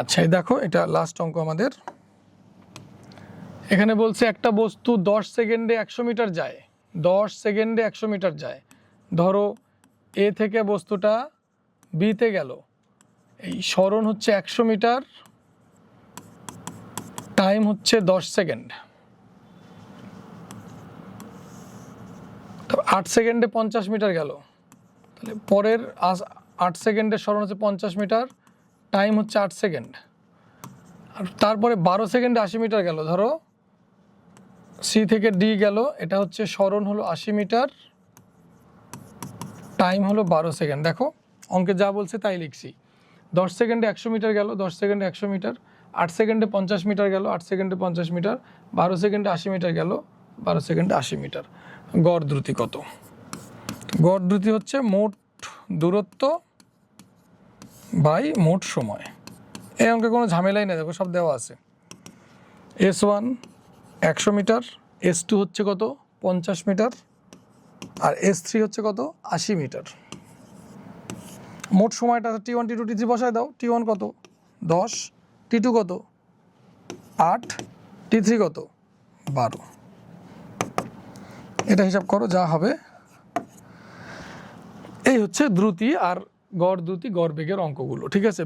আচ্ছা দেখো, এটা লাস্ট অঙ্ক আমাদের। এখানে বলছে, একটা বস্তু দশ সেকেন্ডে একশো মিটার যায়। দশ সেকেন্ডে একশো মিটার যায়। ধরো, এ থেকে বস্তুটা বিতে গেল। এই স্মরণ হচ্ছে একশো মিটার টাইম হচ্ছে দশ সেকেন্ড। তারপর আট সেকেন্ডে পঞ্চাশ মিটার গেল। তাহলে পরের আট সেকেন্ডের স্মরণ হচ্ছে পঞ্চাশ মিটার টাইম হচ্ছে আট সেকেন্ড আর তারপরে বারো সেকেন্ডে আশি মিটার গেল, ধরো। সি থেকে ডি গেল, এটা হচ্ছে স্মরণ হলো আশি মিটার টাইম হলো বারো সেকেন্ড দেখো, অঙ্কে যা বলছে তাই লিখছি। দশ সেকেন্ডে একশো মিটার গেল, দশ সেকেন্ডে একশো মিটার আট সেকেন্ডে পঞ্চাশ মিটার গেল, আট সেকেন্ডে পঞ্চাশ মিটার বারো সেকেন্ডে আশি মিটার গেল, বারো সেকেন্ডে আশি মিটার গড় দ্রুতি কত? গড় দ্রুতি হচ্ছে মোট দূরত্ব বাই মোট সময়। এই অঙ্কে কোনো ঝামেলাই নেই, দেখো সব দেওয়া আছে। এস ওয়ান একশো মিটার এস টু হচ্ছে কত? পঞ্চাশ মিটার, আর এস থ্রি হচ্ছে কত? আশি মিটার। মোট সময়টা T one T two T three বসায় দাও। টি ওয়ান কত? দশ। টি টু কত? আট। টি থ্রি কত? বারো। এটা হিসাব করো, যা হবে। এই হচ্ছে দ্রুতি আর গড় দ্রুতি গড় বেগের অঙ্কগুলো ঠিক আছে?